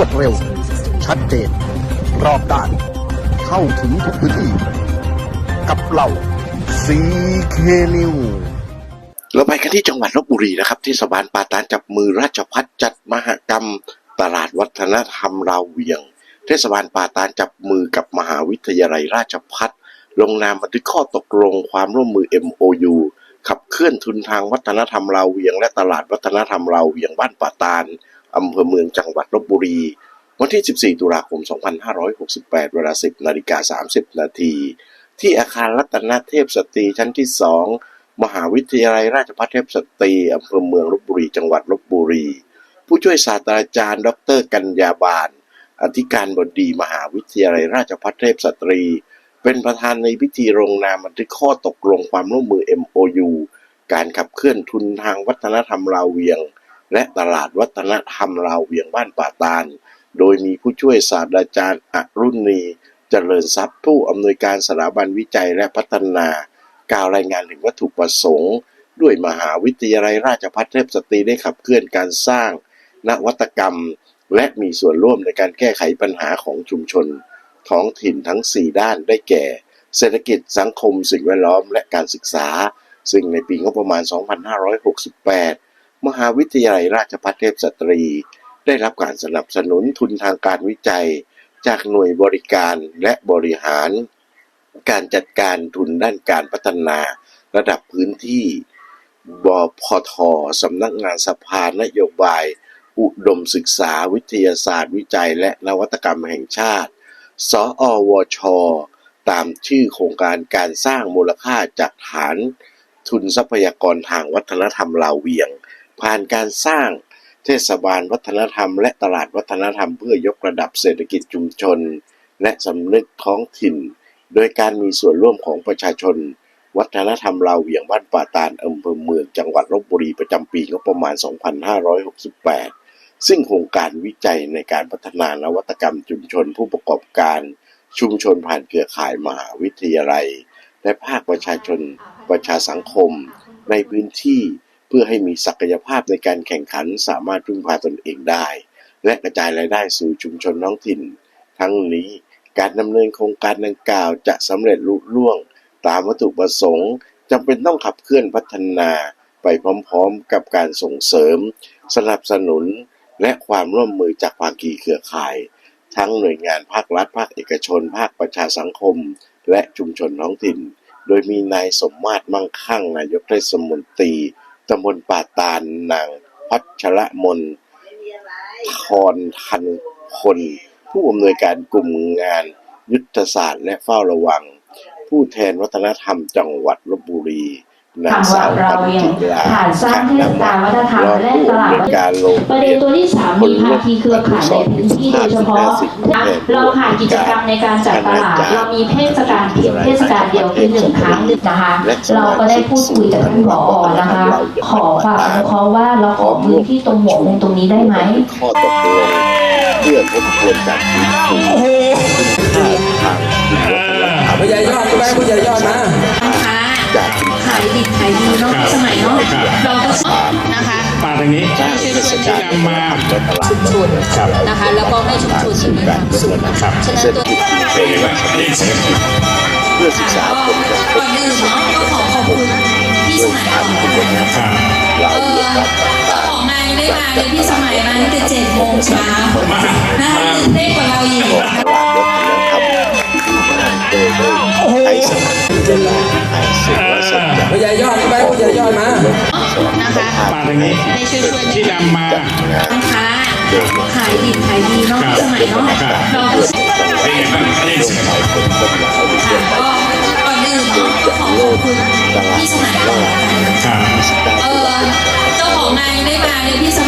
วดเร็ว ชัดเจน รอบด้าน เข้าถึงทุกพื้นที่ กับเราซีเคนิวเราไปกันที่จังหวัดลบบุรีนะครับเทศบาลปาตานจับมือราชพัฒจัดมหกรรม ตลาดวัฒนธรรมราวเวียง เทศบาลปาตานจับมือกับมหาวิทยาลัยราชพัฒลงนามบันทึกข้อตกลงความร่วมมือ MOU ขับเคลื่อนทุนทางวัฒนธรรมราวเวียง และตลาดวัฒนธรรมราวเวียงบ้านป่าตาน อำเภอเมืองจังหวัดลบบุรี วันที่ 14 ตุลาคม 2568 เวลา 10 นาฬิกา 30 นาที ที่อาคารรัตนเทพสตรีชั้นที่ 2 มหาวิทยาลัยราชภัฏเทพสตรีอำเภอเมืองลบบุรี จังหวัดลบบุรี ผู้ช่วยศาสตราจารย์ ดร กัญญาบาล อธิการบดีมหาวิทยาลัยราชภัฏเทพสตรี เป็นประธานในพิธีลงนามบันทึกข้อตกลงความร่วมมือ MOU การขับเคลื่อนทุนทางวัฒนธรรมลาวเวียง และตลาดวัฒนธรรมลาวเวียงบ้านป่าตาล โดยมีผู้ช่วยศาสตราจารย์อรุณีเจริญทรัพย์ผู้อำนวยการสถาบันวิจัยและพัฒนากล่าวรายงานถึงวัตถุประสงค์ ด้วยมหาวิทยาลัยราชภัฏเทพสตรีได้ขับเคลื่อนการสร้าง นวัตกรรม และมีส่วนร่วมในการแก้ไขปัญหาของชุมชน ท้องถิ่นทั้ง 4 ด้านได้แก่ เศรษฐกิจสังคมสิ่งแวดล้อมและการศึกษา ซึ่งในปีงบประมาณ 2568 มหาวิทยาลัยราชภัฏเทพสตรี ได้รับการสนับสนุนทุนทางการวิจัย จากหน่วยบริการและบริหาร การจัดการทุนด้านการพัฒนาระดับพื้นที่ บพทสำนักงานสภานโยบาย อุดมศึกษาวิทยาศาสตร์วิจัย และนวัตกรรมแห่งชาติ สอวช ตามชื่อโครงการการสร้างมูลค่าจากฐาน ทุนทรัพยากรทางวัฒนธรรมลาวเวียง ผ่านการสร้างเทศบาลวัฒนธรรม และตลาดวัฒนธรรมเพื่อยกระดับเศรษฐกิจชุมชน และสำนึกท้องถิ่น โดยการมีส่วนร่วมของประชาชน วัฒนธรรมลาวเวียงบ้านป่าตาลอำเภอเมืองจังหวัดลบบุรีประจำปีงบประมาณ 2568 ซึ่งโครงการวิจัยในการพัฒนานวัตกรรมชุมชนผู้ประกอบการชุมชนผ่านเครือข่ายมหาวิทยาลัย และภาคประชาชนประชาสังคม ในพื้นที่ เพื่อให้มีศักยภาพในการแข่งขันสามารถพึ่งพาตนเองได้ และกระจายรายได้สู่ชุมชนท้องถิ่น ทั้งนี้การดำเนินโครงการดังกล่าวจะสำเร็จลุล่วง ตามวัตถุประสงค์จำเป็นต้องขับเคลื่อนพัฒนาไปพร้อมๆ กับการส่งเสริม สนับสนุน และความร่วมมือจากภาคีเครือข่าย ทั้งหน่วยงานภาครัฐ ภาคเอกชน ภาคประชาสังคม และชุมชนท้องถิ่น โดยมีนายสมมาตรมั่งคั่งนายกเทศมนตรี ตำบลป่าตาลนางพัชระมนทรทันคน ผู้อำนวยการกลุ่มงานยุทธศาสตร์และเฝ้าระวัง ผู้แทนวัฒนธรรมจังหวัดลบบุรี นางสาวปัญจิลาผ่านสร้างเทศกาลวัฒนธรรมและตลาดวัฒนธรรมการลงประเด็นตัวที่สามมีภาคีเครือข่ายในพื้นที่โดยเฉพาะนะเราผ่านกิจกรรมในการจัดตลาดเรามีเทศกาลเพียงเทศกาลเดียวคือหนึ่งครั้งนะคะเราก็ได้พูดคุยกับท่านผอนะคะ ขอความอนุเคราะห์ว่าเราขอพื้นที่ตรงหัวมุมตรงนี้ได้ไหมข้อตกลงเพื่อทบทวนการฟื้นฟูคุณค่าทางคุณวัฒนธรรมผู้ใหญ่ยอดใช่ไหมผู้ใหญ่ยอดนะค้าจากขายดิบขายดีเนาะสมัยเนาะเราก็ชอบนะคะมาทางนี้สร้างเทศกาลนำมาและตลาดชุมชนครับนะคะ แล้วก็ให้ชุมชนมีความสุขครับฉะนั้นเศรษฐตัวกิจชุมชนและเศรษฐกิจเพื่อศึกษาผลกระทก่บอนอื่นเนาะก็ขอขอบคุณพี่สมัยก่อนนะคะครับเราเอเรียอนรับเจ้าของงานยังไม่มาเลยพี่สมัยมาตั้งแต่เจ็ดโมงเช้านะคะตื่นเต้นกว่าเราอีกของตลาดวัฒนธรรมที่บ้านโด ผู้ใหญ่ยอดใช่ไหมผู้ใหญ่ยอดนะนะคะมาทางนี้ได้ช่วยช่วยที่นำมาจัดงานค้าขายดิบขายดีเนาะสมัยเนาะเราก็ชอบเป็นไงบ้างอันนี้ลงไปเป็นต้นไม้หรือเรื่องก็ก่อนอื่นเนาะก็ขอขอบคุณพี่สมัยก่อนครับเออเจ้าของงานยังไม่มาเลยพี่สมัย